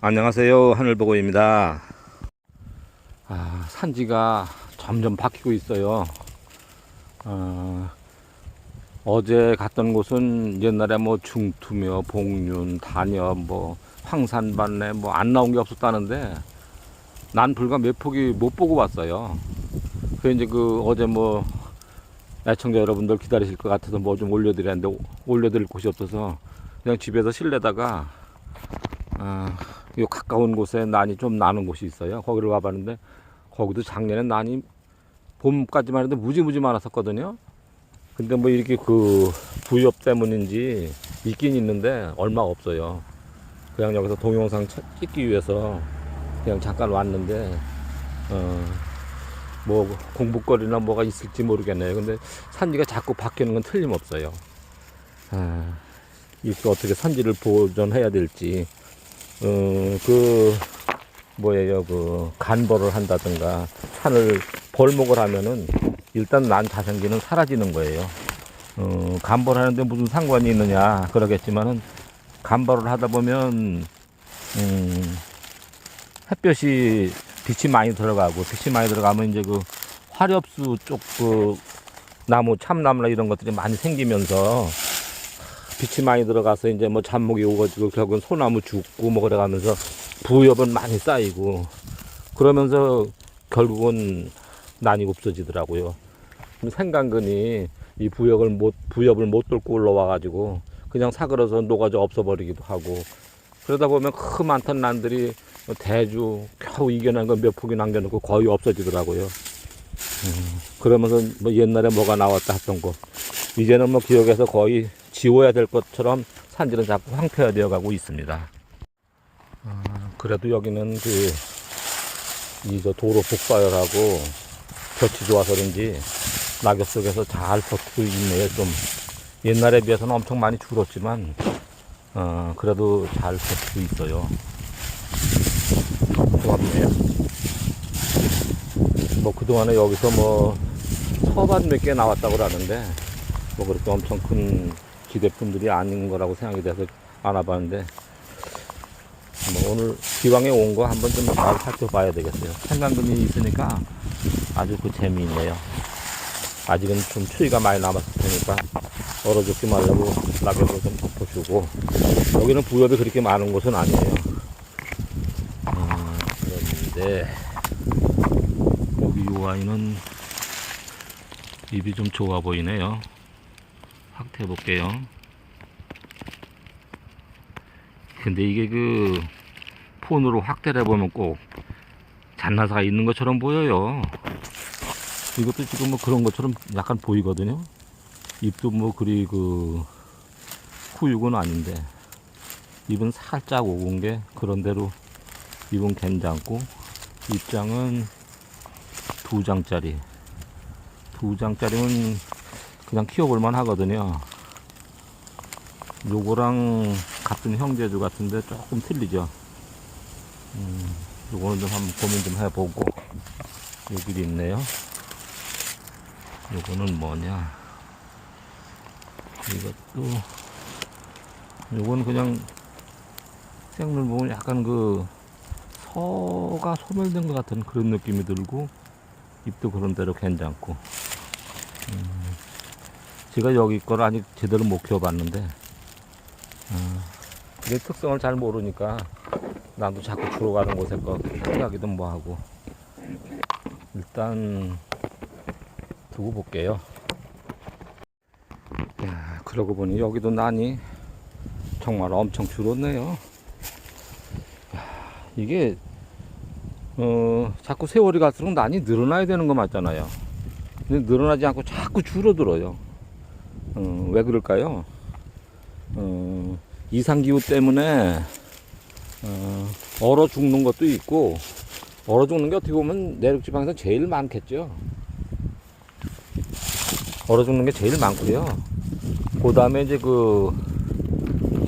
안녕하세요. 하늘보고입니다. 아, 산지가 점점 바뀌고 있어요. 어, 어제 갔던 곳은 옛날에 뭐 중투며 봉륜, 단엽, 뭐 황산반래 뭐안 나온 게 없었다는데 난 불과 몇 폭이 못 보고 왔어요. 그 이제 그 어제 뭐 애청자 여러분들 기다리실 것 같아서 뭐 좀 올려드렸는데 오- 올려드릴 곳이 없어서 그냥 집에서 실내다가 아, 요 가까운 곳에 난이 좀 나는 곳이 있어요. 거기를 와봤는데 거기도 작년에 난이 봄까지만 해도 무지무지 많았었거든요. 근데 뭐 이렇게 그 부엽 때문인지 있긴 있는데 얼마 없어요. 그냥 여기서 동영상 차- 찍기 위해서 그냥 잠깐 왔는데 어, 뭐 공부거리나 뭐가 있을지 모르겠네요. 근데 산지가 자꾸 바뀌는 건 틀림없어요. 아, 이렇게 어떻게 산지를 보존해야 될지 어, 그, 뭐예요, 그, 간벌을 한다든가, 산을 벌목을 하면은, 일단 난 자생기는 사라지는 거예요. 어, 간벌하는데 무슨 상관이 있느냐, 그러겠지만은, 간벌을 하다 보면, 음, 햇볕이, 빛이 많이 들어가고, 빛이 많이 들어가면 이제 그, 화렵수 쪽 그, 나무, 참나무나 이런 것들이 많이 생기면서, 빛이 많이 들어가서 이제 뭐 잡목이 오가지고 결국은 소나무 죽고 뭐 그래가면서 부엽은 많이 쌓이고 그러면서 결국은 난이 없어지더라고요. 생강근이 이 부엽을 못 부엽을 못 뚫고 올라와가지고 그냥 사그러서 녹아져 없어버리기도 하고 그러다 보면 크 많던 난들이 대주 겨우 이겨낸 거 몇 폭이 남겨놓고 거의 없어지더라고요. 음, 그러면서 뭐 옛날에 뭐가 나왔다 했던 거 이제는 뭐 기억에서 거의 지워야 될 것처럼 산지는 자꾸 황폐화되어 가고 있습니다. 아, 그래도 여기는 그, 이 저 도로 복사열하고 볕이 좋아서 그런지 낙엽 속에서 잘 버티고 있네요. 좀 옛날에 비해서는 엄청 많이 줄었지만, 어, 그래도 잘 버티고 있어요. 고맙네요. 뭐 그동안에 여기서 뭐 서반 몇 개 나왔다고 그러는데, 뭐 그렇게 엄청 큰 기대품들이 아닌 거라고 생각이 돼서 알아봤는데 뭐 오늘 기왕에 온 거 한번 좀 잘 살펴봐야 되겠어요. 생강근이 있으니까 아주 그 재미있네요. 아직은 좀 추위가 많이 남았을 테니까 얼어 죽지 말라고 낙엽으로 좀 덮어주고 여기는 부엽이 그렇게 많은 곳은 아니에요. 아, 그런데 여기 요 아이는 입이 좀 좋아 보이네요. 확대해 볼게요. 근데 이게 그 폰으로 확대를 해보면 꼭 잔나사가 있는 것처럼 보여요. 이것도 지금 뭐 그런 것처럼 약간 보이거든요. 입도 뭐 그리 그 후육은 아닌데 입은 살짝 오은 게 그런 대로 입은 괜찮고 입장은 두 장짜리 두 장짜리면 그냥 키워볼만 하거든요. 요거랑 같은 형제주 같은데 조금 틀리죠. 음, 요거는 좀 한번 고민 좀 해보고 여기 있네요. 요거는 뭐냐? 이것도 요거는 그냥 생물 보면 약간 그 서가 소멸된 것 같은 그런 느낌이 들고 입도 그런 대로 괜찮고 제가 여기 거를 아직 제대로 못 키워봤는데, 어, 내 특성을 잘 모르니까, 나도 자꾸 주로 가는 곳에 거 생각하기도 뭐하고, 일단, 두고 볼게요. 야, 그러고 보니 여기도 난이 정말 엄청 줄었네요. 야, 이게, 어, 자꾸 세월이 갈수록 난이 늘어나야 되는 거 맞잖아요. 근데 늘어나지 않고 자꾸 줄어들어요. 어, 왜 그럴까요? 어, 이상기후 때문에 어, 얼어 죽는 것도 있고 얼어 죽는 게 어떻게 보면 내륙 지방에서 제일 많겠죠. 얼어 죽는 게 제일 많고요. 그 다음에 이제 그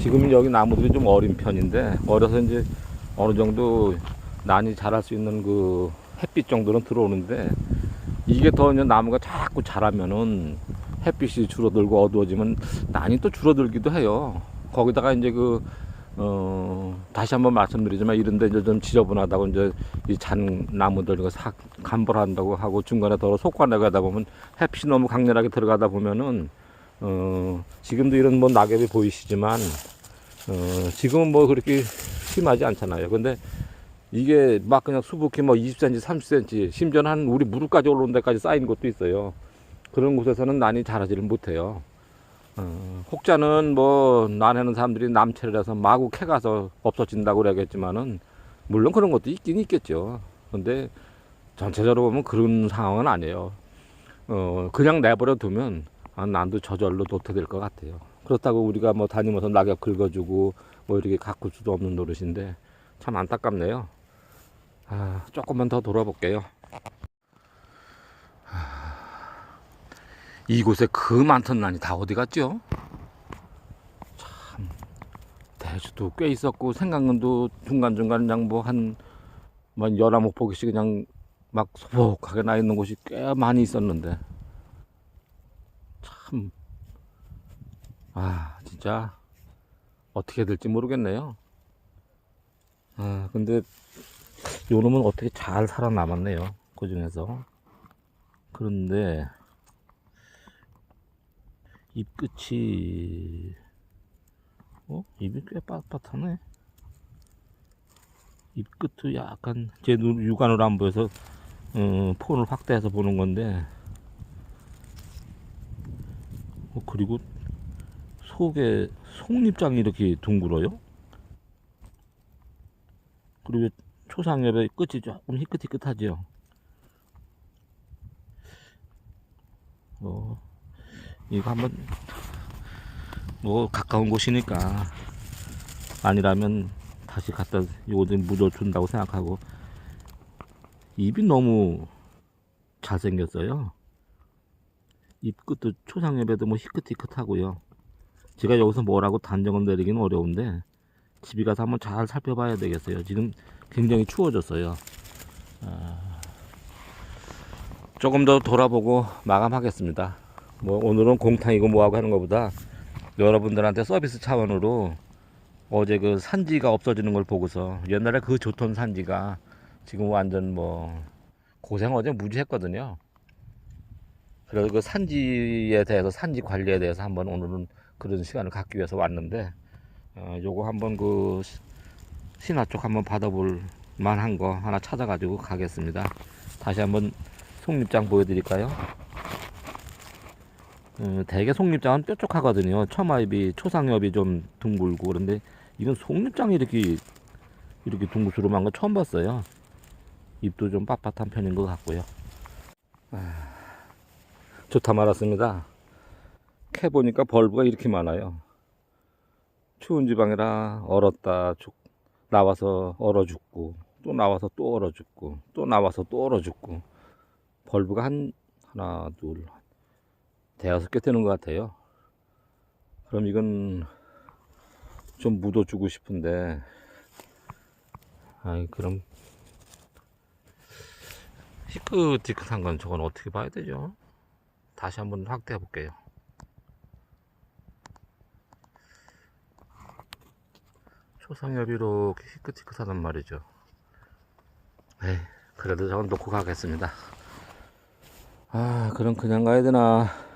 지금 여기 나무들이 좀 어린 편인데 어려서 이제 어느 정도 난이 자랄 수 있는 그 햇빛 정도는 들어오는데 이게 더 이제 나무가 자꾸 자라면은 햇빛이 줄어들고 어두워지면 난이 또 줄어들기도 해요. 거기다가 이제 그 어, 다시 한번 말씀드리지만 이런데 이제 좀 지저분하다고 이제 이 잔 나무들 이거 싹 감벌한다고 하고 중간에 더러 속관내가다 보면 햇빛이 너무 강렬하게 들어가다 보면은 어, 지금도 이런 뭐 낙엽이 보이시지만 어, 지금은 뭐 그렇게 심하지 않잖아요. 근데 이게 막 그냥 수북히 뭐 20cm, 30cm, 심지어는 한 우리 무릎까지 올라온 데까지 쌓인 곳도 있어요. 그런 곳에서는 난이 자라지를 못해요. 어, 혹자는 뭐 나내는 사람들이 남체를 해서 마구 캐가서 없어진다고 그러겠지만은 물론 그런 것도 있긴 있겠죠. 근데 전체적으로 보면 그런 상황은 아니에요. 어, 그냥 내버려 두면 아, 난도 저절로 도태될 것 같아요. 그렇다고 우리가 뭐 다니면서 낙엽 긁어주고 뭐 이렇게 가꿀 수도 없는 노릇인데 참 안타깝네요. 아, 조금만 더 돌아볼게요. 이곳에 그 많던 난이 다 어디 갔죠? 참 대주도 꽤 있었고 생강근도 중간중간 그냥 뭐한 뭐 열아홉 포기씩 그냥 막 소복하게 나 있는 곳이 꽤 많이 있었는데 참 아 진짜 어떻게 될지 모르겠네요. 아 근데 요놈은 어떻게 잘 살아남았네요. 그 중에서 그런데 입 끝이 어 입이 꽤 빳빳하네. 입 끝도 약간 제 눈 육안으로 안 보여서 어, 폰을 확대해서 보는 건데 어, 그리고 속에 속립장이 이렇게 둥글어요. 그리고 초상엽의 끝이 조금 희끗희끗하죠. 어, 이거 한번 뭐 가까운 곳이니까 아니라면 다시 갖다 요거 좀 묻어준다고 생각하고 입이 너무 잘생겼어요. 입 끝도 초상엽에도 뭐 희끗희끗하고요. 제가 여기서 뭐라고 단정을 내리기는 어려운데 집에 가서 한번 잘 살펴봐야 되겠어요. 지금 굉장히 추워졌어요. 아, 조금 더 돌아보고 마감하겠습니다. 뭐 오늘은 공탕이고 뭐하고 하는 것보다 여러분들한테 서비스 차원으로 어제 그 산지가 없어지는 걸 보고서 옛날에 그 좋던 산지가 지금 완전 뭐 고생 어제 무지했거든요. 그래서 그 산지에 대해서 산지 관리에 대해서 한번 오늘은 그런 시간을 갖기 위해서 왔는데 어, 요거 한번 그 시- 신화 쪽 한번 받아볼 만한 거 하나 찾아가지고 가겠습니다. 다시 한번 속립장 보여드릴까요? 어, 대개 속립장은 뾰족하거든요. 처마입이 초상엽이 좀 둥글고 그런데 이건 속립장이 이렇게 이렇게 둥글스름한 거 처음 봤어요. 입도 좀 빳빳한 편인 것 같고요. 아, 좋다 말았습니다. 캐 보니까 벌브가 이렇게 많아요. 추운 지방이라 얼었다 죽 나와서 얼어 죽고 또 나와서 또 얼어 죽고 또 나와서 또 얼어 죽고 벌브가 한 하나 둘 대여섯 개 되는 것 같아요. 그럼 이건 좀 묻어주고 싶은데 아이 그럼 희끗희끗한 건 저건 어떻게 봐야 되죠? 다시 한번 확대해 볼게요. 초상엽이 이렇게 희끗희끗하단 말이죠. 에이, 그래도 저건 놓고 가겠습니다. 아, 그럼 그냥 가야 되나?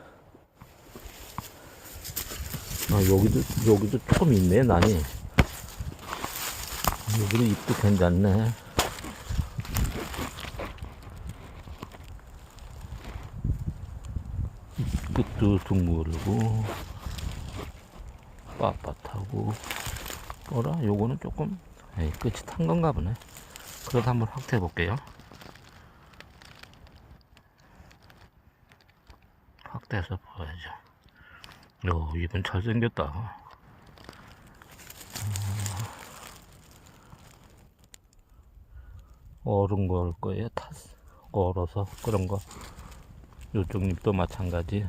아, 여기도, 여기도 조금 있네, 난이. 여기는 입도 괜찮네. 끝도 둥글고, 빳빳하고, 뭐라? 요거는 조금, 에이, 끝이 탄 건가 보네. 그래도 한번 확대해 볼게요. 확대해서 보여야죠. 요, 입은 잘생겼다. 얼은 걸 거예요. 탔, 얼어서 그런 거. 요쪽 잎도 마찬가지.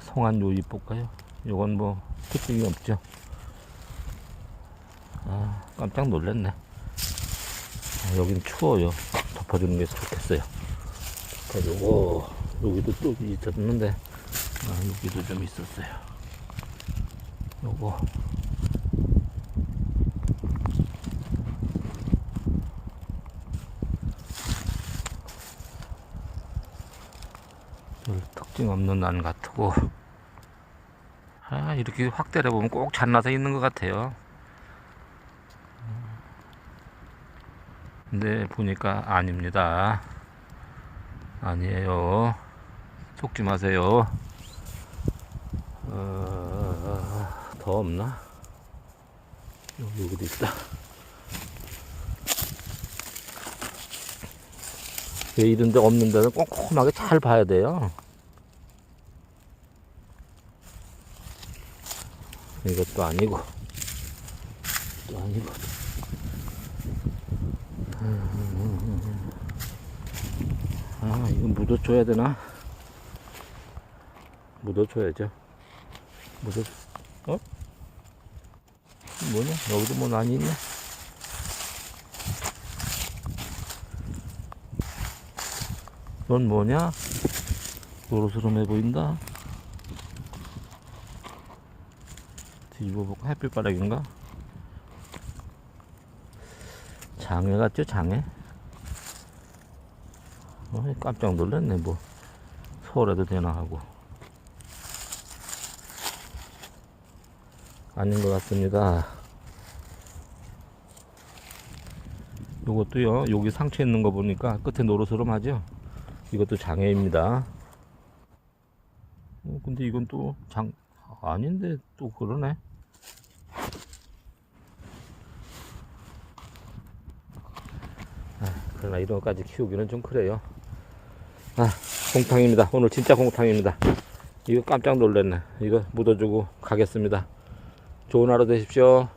성한 요잎 볼까요? 요건 뭐 특징이 없죠. 아, 깜짝 놀랐네. 아, 여긴 추워요. 덮어주는 게 좋겠어요. 그리고 여기도 또 있었는데 아, 여기도 좀 있었어요. 요거. 특징 없는 난 같고. 아 이렇게 확 때려보면 꼭 잔나서 있는 것 같아요. 근데 보니까 아닙니다. 아니에요. 속지 마세요. 더 없나? 여기 여기도 있다. 왜 이런 데 없는 데는 꼼꼼하게 잘 봐야 돼요. 이것도 아니고 또 아니고. 아 이거 묻어줘야 되나? 묻어줘야죠. 묻어 어 뭐냐 여기도 뭐 난이 있네 넌 뭐냐 노릇스름해 보인다 뒤집어볼까? 햇빛바닥인가? 장애 같죠, 장애? 어, 깜짝 놀랐네, 뭐. 서울에도 되나 하고. 아닌 것 같습니다. 요것도요, 여기 상처 있는 거 보니까 끝에 노릇스름하죠? 이것도 장애입니다. 어, 근데 이건 또 장, 아닌데 또 그러네. 아, 그러나 이런 것까지 키우기는 좀 그래요. 아, 공탕입니다. 오늘 진짜 공탕입니다. 이거 깜짝 놀랐네. 이거 묻어주고 가겠습니다. 좋은 하루 되십시오.